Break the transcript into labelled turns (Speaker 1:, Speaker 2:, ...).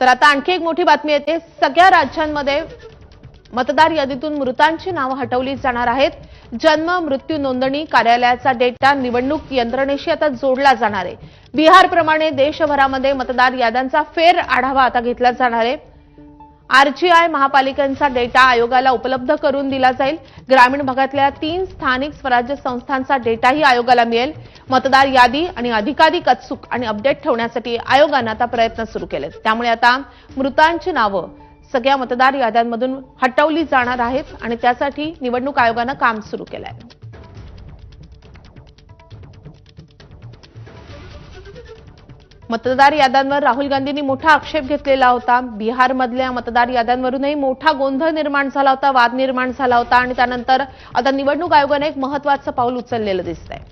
Speaker 1: तर आता आणखी एक मोठी बातमी येते. सगळ्या राज्यांमध्ये मतदार यादीतून मृतांची नावं हटवली जाणार आहेत. जन्म मृत्यू नोंदणी कार्यालयाचा डेटा निवडणूक यंत्रणेशी आता जोडला जाणार आहे. बिहारप्रमाणे देशभरामध्ये मतदार याद्यांचा फेर आढावा आता घेतला जाणार आहे. आरजीआय महापालिकांचा डेटा आयोगाला उपलब्ध करून दिला जाईल. ग्रामीण भागातल्या तीन स्थानिक स्वराज्य संस्थांचा डेटाही आयोगाला मिळेल. मतदार यादी आणि अधिकाधिक अचूक आणि अपडेट ठेवण्यासाठी आयोगानं आता प्रयत्न सुरू केले त्यामुळे आता मृतांची नावं सगळ्या मतदार याद्यांमधून हटवली जाणार आहेत आणि त्यासाठी निवडणूक आयोगानं काम सुरू केलं आहे मतदार याद्यांवर राहुल गांधींनी मोठा आक्षेप घेतलेला होता. बिहारमधल्या मतदार याद्यांवरूनही मोठा गोंधळ निर्माण झाला होता वाद निर्माण झाला होता आणि त्यानंतर आता निवडणूक आयोगाने एक महत्वाचं पाऊल उचललेलं दिसतंय.